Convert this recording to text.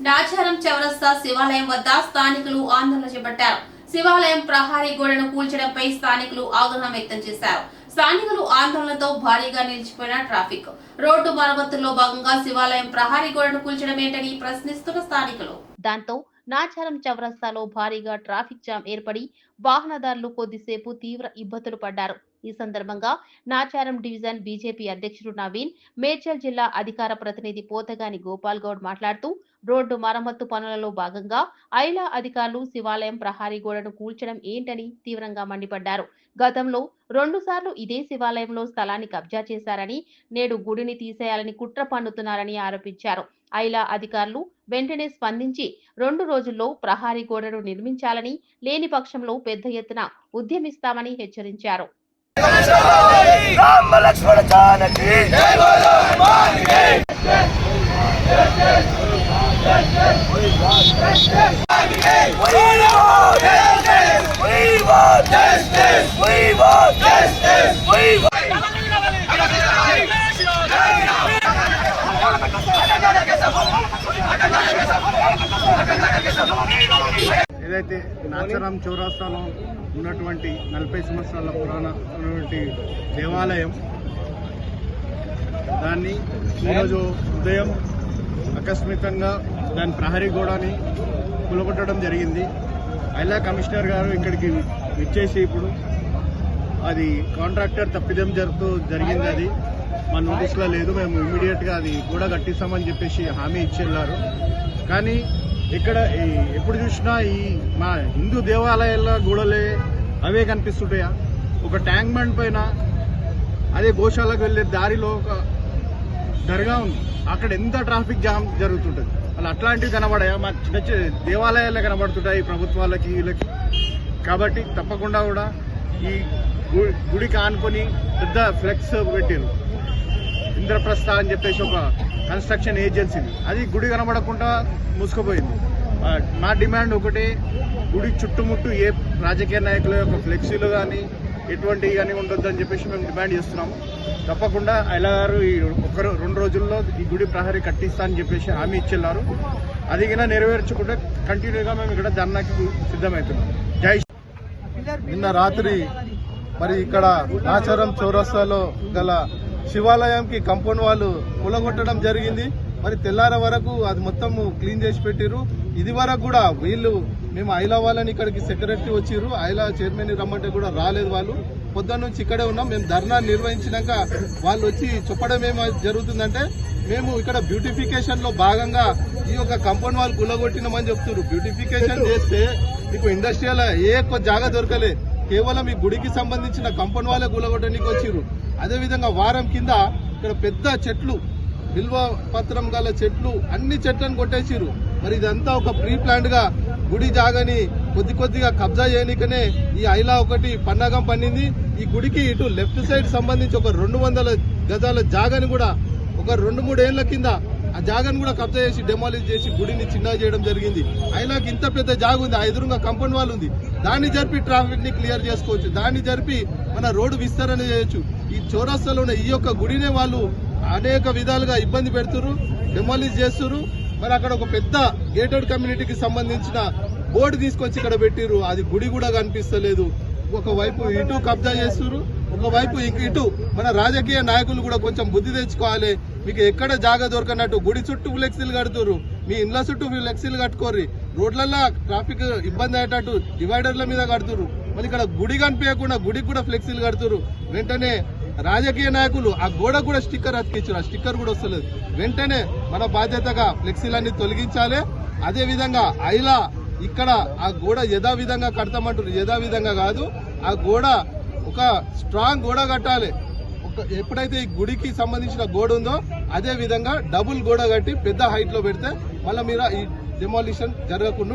నాచారం చౌరస్తా శివాలయం వద్ద స్థానికులు ఆందోళన చేపట్టారు. శివాలయం ప్రహారీ గోడను కూల్చడంపై స్థానికులు ఆగ్రహం వ్యక్తం చేశారు. స్థానికులు ఆందోళనతో భారీగా నిలిచిపోయిన ట్రాఫిక్. రోడ్డు మరమ్మతుల్లో భాగంగా శివాలయం ప్రహారీ గోడను కూల్చడం ఏంటని ప్రశ్నిస్తున్న స్థానికులు. దాంతో నాచారం చౌరస్తాలో భారీగా ట్రాఫిక్ జామ్ ఏర్పడి వాహనదారులు కొద్దిసేపు తీవ్ర ఇబ్బందులు పడ్డారు. ఈ సందర్భంగా నాచారం డివిజన్ బీజేపీ అధ్యక్షుడు నవీన్ మేడ్చల్ జిల్లా అధికార ప్రతినిధి పోతగాని గోపాల్ గౌడ్ మాట్లాడుతూ రోడ్డు మరమ్మత్తు పనులలో భాగంగా ఐలా అధికారులు శివాలయం ప్రహారీ గోడను కూల్చడం ఏంటని తీవ్రంగా మండిపడ్డారు. గతంలో రెండుసార్లు ఇదే శివాలయంలో స్థలాన్ని కబ్జా చేశారని నేడు గుడిని తీసేయాలని కుట్ర పన్నుతున్నారని ఆరోపించారు. ఐలా అధికారులు వెంటనే స్పందించి రెండు రోజుల్లో ప్రహారీ గోడను నిర్మించాలని లేని పక్షంలో పెద్ద ఎత్తున ఉద్యమిస్తామని హెచ్చరించారు. రామ ఏదైతే నాచారం చౌరాస్తాలో ఉన్నటువంటి నలభై సంవత్సరాల పురాణ ఉన్నటువంటి దేవాలయం దాన్ని ఈరోజు ఉదయం ఆకస్మికంగా దాని ప్రహరీ గోడని కూలగొట్టడం జరిగింది. ఐలా కమిషనర్ గారు ఇక్కడికి విచ్చేసి ఇప్పుడు అది కాంట్రాక్టర్ తప్పిదం జరుగుతూ జరిగింది అది. మా నోటీస్లో లేదు మేము ఇమీడియట్గా అది కూడా కట్టిస్తామని చెప్పేసి హామీ ఇచ్చెళ్ళారు. కానీ ఇక్కడ ఈ- ఎప్పుడు చూసినా ఈ మా హిందూ దేవాలయాల్లో గోడలే అవే కనిపిస్తుంటాయా? ఒక ట్యాంక్ బండ్ పైన అదే గోశాలకు వెళ్ళే దారిలో ఒక దర్గా ఉంది. అక్కడ ఎంత ట్రాఫిక్ జామ్ జరుగుతుంటుంది? అలా అట్లాంటివి కనబడాయా? మా చిన్న చిన్న దేవాలయాలే కనబడుతుంటాయి ప్రభుత్వాలకి వీళ్ళకి. కాబట్టి తప్పకుండా కూడా ఈ గుడి గుడికి ఆనుకొని పెద్ద ఫ్లెక్స్ పెట్టారు. ఇంద్రప్రస్థ అని చెప్పేసి ఒక కన్స్ట్రక్షన్ ఏజెన్సీ అది గుడి కనబడకుండా మూసుకుపోయింది. మా డిమాండ్ ఒకటే గుడి చుట్టుముట్టు ఏ రాజకీయ నాయకుల యొక్క ఫ్లెక్సీలు కానీ ఎటువంటి కానీ ఉండొద్దని చెప్పేసి మేము డిమాండ్ చేస్తున్నాము. తప్పకుండా ఐలా గారు ఈ ఒక రెండు రోజుల్లో ఈ గుడి ప్రహరీ కట్టిస్తా అని చెప్పేసి హామీ ఇచ్చెళ్ళారు అది కింద నెరవేర్చుకుంటే కంటిన్యూగా మేము ఇక్కడ ధర్నాకి సిద్ధమవుతున్నాం జై నిన్న రాత్రి మరి ఇక్కడ నాచారం చౌరస్తాలో గల శివాలయంకి కంపౌండ్ వాళ్ళు కూలగొట్టడం జరిగింది. మరి తెల్లార వరకు అది మొత్తం క్లీన్ చేసి పెట్టిరు ఇది వరకు కూడా వీళ్ళు మేము ఐలా వాళ్ళని ఇక్కడికి సెక్రటరీ వచ్చిర్రు. ఐలా చైర్మన్ రమ్మంటే కూడా రాలేదు వాళ్ళు. పొద్దున్న నుంచి ఇక్కడే ఉన్నాం. మేము ధర్నా నిర్వహించినాక వాళ్ళు వచ్చి చెప్పడం ఏమో జరుగుతుందంటే మేము ఇక్కడ బ్యూటిఫికేషన్లో భాగంగా ఈ యొక్క కంపౌండ్ వాళ్ళు కూలగొట్టినామని చెప్తున్నారు బ్యూటిఫికేషన్ చేస్తే మీకు ఇండస్ట్రియల్ ఏ ఎక్కువ జాగా దొరకలే. కేవలం ఈ గుడికి సంబంధించిన కంపౌండ్ వాళ్ళే కూలగొట్టడానికి వచ్చిర్రు. అదే విధంగా వారం కింద ఇక్కడ పెద్ద చెట్లు బిల్వ పత్రం గల చెట్లు అన్ని చెట్లను కొట్టేసిరు మరి ఇదంతా ఒక ప్రీ ప్లాంట్గా గా గుడి జాగని కొద్ది కొద్దిగా కబ్జా చేయనికనే ఈ ఐలా ఒకటి పన్నాగం పన్నింది. ఈ గుడికి ఇటు లెఫ్ట్ సైడ్ సంబంధించి ఒక రెండు వందల గజాల జాగని కూడా ఒక రెండు మూడేళ్ళ కింద ఆ జాగాను కూడా కబ్జా చేసి డెమాలిజ్ చేసి గుడిని చిన్న చేయడం జరిగింది. అయినాకి ఇంత పెద్ద జాగ ఉంది. ఆ ఎదురుగా కంపౌండ్ వాల్ ఉంది. దాన్ని జరిపి ట్రాఫిక్ని క్లియర్ చేసుకోవచ్చు. దాన్ని జరిపి మన రోడ్డు విస్తరణ చేయొచ్చు. ఈ చౌరస్తాలో ఉన్న ఈ యొక్క గుడినే వాళ్ళు అనేక విధాలుగా ఇబ్బంది పెడుతురు డెమాలిష్ చేస్తురు మరి అక్కడ ఒక పెద్ద గేటెడ్ కమ్యూనిటీకి సంబంధించిన బోర్డు తీసుకొచ్చి ఇక్కడ పెట్టిరు అది గుడి కూడా కనిపిస్తలేదు. ఒకవైపు ఇటు కబ్జా చేస్తురు ఒకవైపు ఇటు మన రాజకీయ నాయకులు కూడా కొంచెం బుద్ధి తెచ్చుకోవాలి. మీకు ఎక్కడ జాగా దొరకనట్టు గుడి చుట్టూ ఫ్లెక్సీలు కడుతురు మీ ఇండ్ల చుట్టూ ఫ్లెక్సీలు కట్టుకోర్రి. రోడ్లలో ట్రాఫిక్ ఇబ్బంది అయ్యేటట్టు డివైడర్ల మీద కడుతురు మరి ఇక్కడ గుడి కనిపించకుండా గుడికి కూడా ఫ్లెక్సీలు కడుతురు వెంటనే రాజకీయ నాయకులు ఆ గోడ కూడా స్టిక్కర్ అతికించారు. ఆ స్టిక్కర్ కూడా వస్తలేదు. వెంటనే మన బాధ్యతగా ఫ్లెక్సీలన్నీ తొలగించాలి. అదే విధంగా ఐలా ఇక్కడ ఆ గోడ యథావిధంగా కడతామంటారు యథావిధంగా కాదు ఆ గోడ ఒక స్ట్రాంగ్ గోడ కట్టాలి. ఒక ఎప్పుడైతే ఈ గుడికి సంబంధించిన గోడ ఉందో అదే విధంగా డబుల్ గోడ కట్టి పెద్ద హైట్లో పెడితే మళ్ళీ మీరు ఈ డెమాలిషన్ జరగకుండా